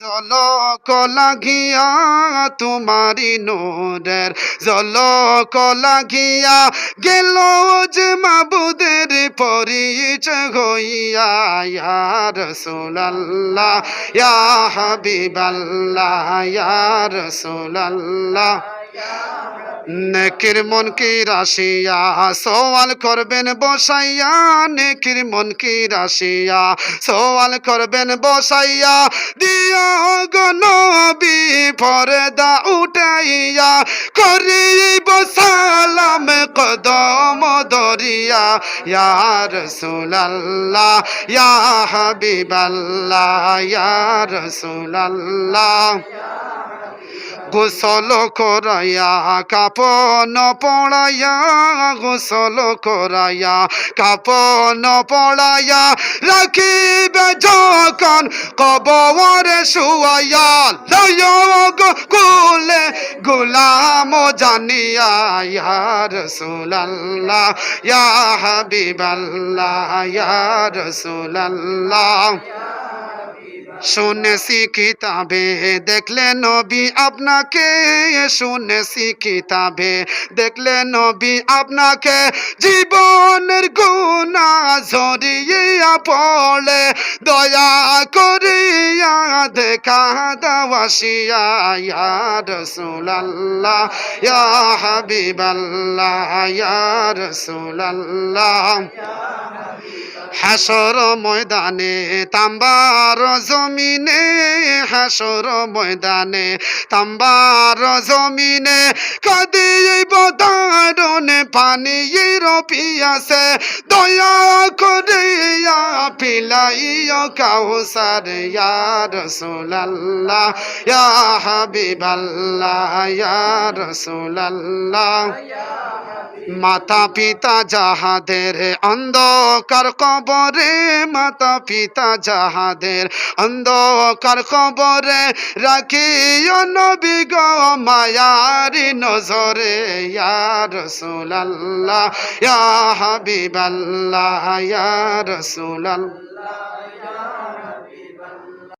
জলক লাগিয়া তোমারি নোরের, জলক লাগিয়া গেল যে মাবুদের পরিচয় হইয়া ইয়ার সোলাল্লা ইয়া হাবিবাল্লা ইয়ার রসুলাল্লাহ। নেকির মন কি রাশিয়া? সওয়াল করবেন বসাইয়া, নেকির মন কি রাশিয়া? সওয়াল করবেন বসাইয়া দিয়া গনবি পর্দা উঠাইয়া, করিব সালাম কদম দরিয়া। ইয়া রাসূলুল্লাহ, ইয়া হাবিবাল্লাহ, ইয়া রাসূলুল্লাহ। গোসল করাইয়া, কাপন পড়াইয়া, গোসল করাইয়া, কাপন পড়াইয়া রাখিবে যখন কবরে শুয়াইয়া লয় কুলে গুলাম জানিয়া, ইয়া রাসূলুল্লাহ, ইয়া হাবিবাল্লাহ, ইয়া রাসূলুল্লাহ। শুনেছি কিতাবে, দেখলে নবী আপনাকে, শুনেছি কিতাবে, দেখলে নবী আপনাকে, জীবনের গুণা ঝরিয়ে পড়ে। দয়া রসুলাল্লাহ, ইয়া হাবিবাল্লাহ, ইয়া রসুলাল্লাহ। হাসর ময়দানে তাম্বার জমিনে, হাসর ময়দানে তাম্বার জমিনে কাদিব দারুনে পানি রপিয়াছে দয়া করিয়া, পিলাইয়া, কাউসার, ইয়া রসুলাল্লাহ, ইয়া হাবিবাল্লাহ, ইয়া মাতা পিতা যাহাদের অন্ধকার কবরে মাতা পিতা যাহাদের অন্ধকার কবরে রাখিও নবী গো মায়ারি নজরে, ইয়া রাসূলুল্লাহ, ইয়া হাবিবাল্লাহ, ইয়া